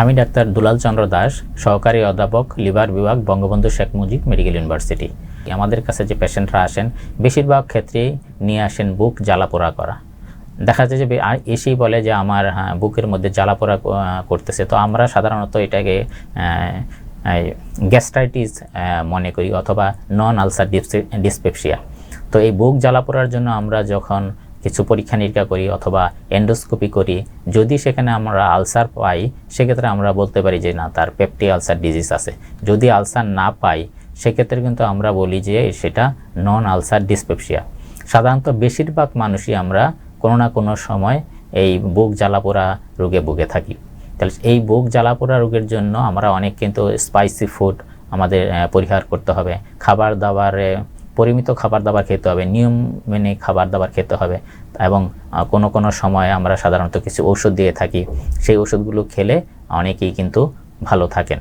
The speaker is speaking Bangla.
আমি ডাক্তার দুলাল চন্দ্র দাস সহকারী অধ্যাপক লিভার বিভাগ বঙ্গবন্ধু শেখ মুজিব মেডিকেল ইউনিভার্সিটি। আমাদের কাছে যে পেশেন্টরা আসেন বেশিরভাগ ক্ষেত্রেই নিয়ে আসেন বুক জ্বালাপোড়া করা। দেখা যায় যে এসেই বলে যে আমার হ্যাঁ, বুকের মধ্যে জ্বালাপোড়া করতেছে। তো আমরা সাধারণত এটাকে গ্যাস্ট্রাইটিস মনে করি অথবা নন আলসার ডিসপেপসিয়া। তো এই বুক জ্বালাপোড়ার জন্য আমরা যখন কিছু পরীক্ষা নিরীক্ষা করি অথবা এন্ডোস্কোপি করি। যদি সেখানে আমরা আলসার পাই, সেক্ষেত্রে আমরা বলতে পারি যে না, তার পেপটি আলসার ডিজিজ আছে। যদি আলসার না পাই, সেক্ষেত্রে কিন্তু আমরা বলি যে সেটা নন আলসার ডিসপেপসিয়া সাধারণত বেশিরভাগ মানুষই আমরা কোনো না কোনো সময় এই বুক জ্বালাপোড়া রোগে ভুগে থাকি। তাহলে এই বুক জ্বালাপোড়া রোগের জন্য আমরা অনেক কিন্তু স্পাইসি ফুড আমাদের পরিহার করতে হবে। খাবার দাবারে পরিমিত খাবার দাবার খেতে হবে, নিয়ম মেনে খাবার দাবার খেতে হবে। এবং কোনো কোনো সময় আমরা সাধারণত কিছু ওষুধ দিয়ে থাকি। সেই ওষুধগুলো খেলে অনেকেই কিন্তু ভালো থাকেন।